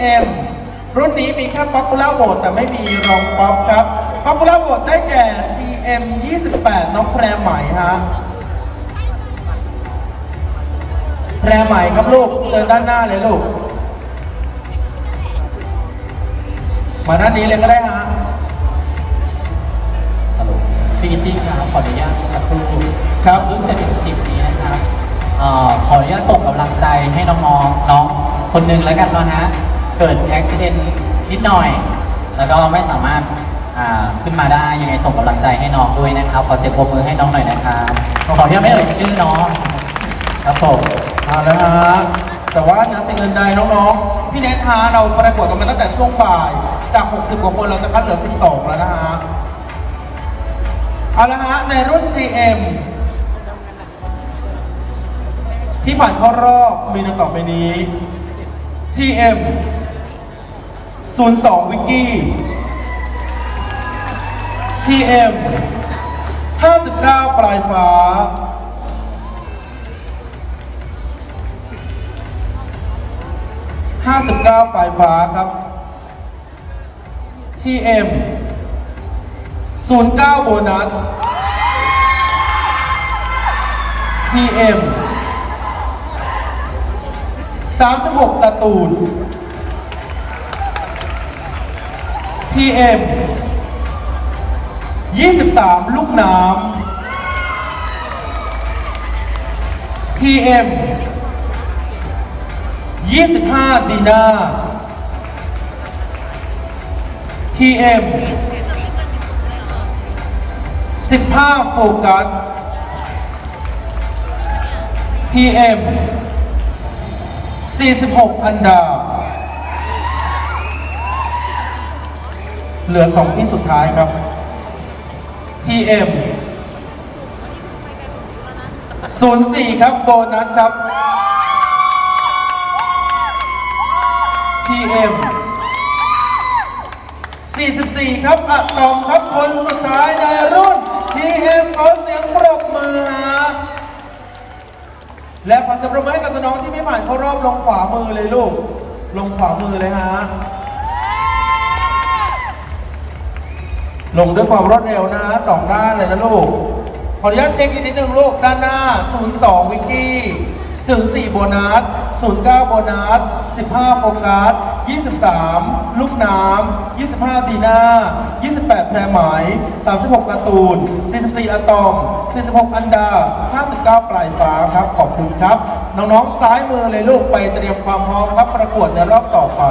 GM รุ่นนี้มีแค่ Popular Vote แต่ไม่มีรองป๊อปครับ Popular Vote ได้แก่ GM 28 น้องแพรไหมฮะแพรไหมครับลูก เชิญด้านหน้าเลยลูก มาด้านนี้เลยก็ได้ฮะฮัลโหลพี่กิตตี้ครับขออนุญาตสักครู่ครับรุ่นเจ็ดถึงสิบนี้นะครับเอ่อขออนุญาตส่งกำลังใจให้น้องๆน้องคนหนึ่งแล้วกันเนาะฮะ เกิดอุบิเหตุนิดหน่อย แล้วก็ไม่สามารถขึ้นมาได้ยังไงส่งกำลังใจให้น้องด้วยนะครับขอเสียงปรบมือให้น้องหน่อยนะครับขออนุญาตไม่เอ่ยชื่อน้องครับผมเอาละฮะแต่ว่าเนือสิ่งอื่นใดน้องๆพี่เนทฮะเราประกวดกันมาตั้งแต่ช่วงบ่าย จาก 60 กว่าคนเราจะคัดเหลือ 12 แล้วนะฮะเอาละฮะในรุ่น GM ที่ผ่านเข้ารอบมีดังต่อไปนี้ TM 02 วิกกี้ TM 59 ปลายฟ้า 59 ปลายฟ้าครับ TM 09 โบนัส TM 36การ์ตูน TM 23 ลูกน้ำ TM 25 ดีนา TM 15 โฟกัส TM 46 อันดา เหลือสองที่สุดท้ายครับ TM 04 ครับโบนัสครับ TM 44 ครับอะตอมครับคนสุดท้ายในรุ่น TM ขอเสียงปรบมือฮะและขอเสียงปรบมือให้กับน้องที่ไม่ผ่านเข้ารอบลงขวามือเลยลูก ลงขวามือเลยฮะ ลงด้วยความรวดเร็วนะฮะสองด้านเลยนะลูก ขออนุญาตเช็คอีกนิดนึงลูก ด้านหน้า 02 วิกกี้04โบนัส09โบนัส15โฟกัส23 ลูกน้ำ25ดีนา28แพรไหม36การ์ตูน 44 อะตอม 46 อันดา 59 ปลายฟ้าครับ ขอบคุณครับ น้องๆ ซ้ายมือเลยลูกไปเตรียมความพร้อมครับประกวดในรอบต่อไป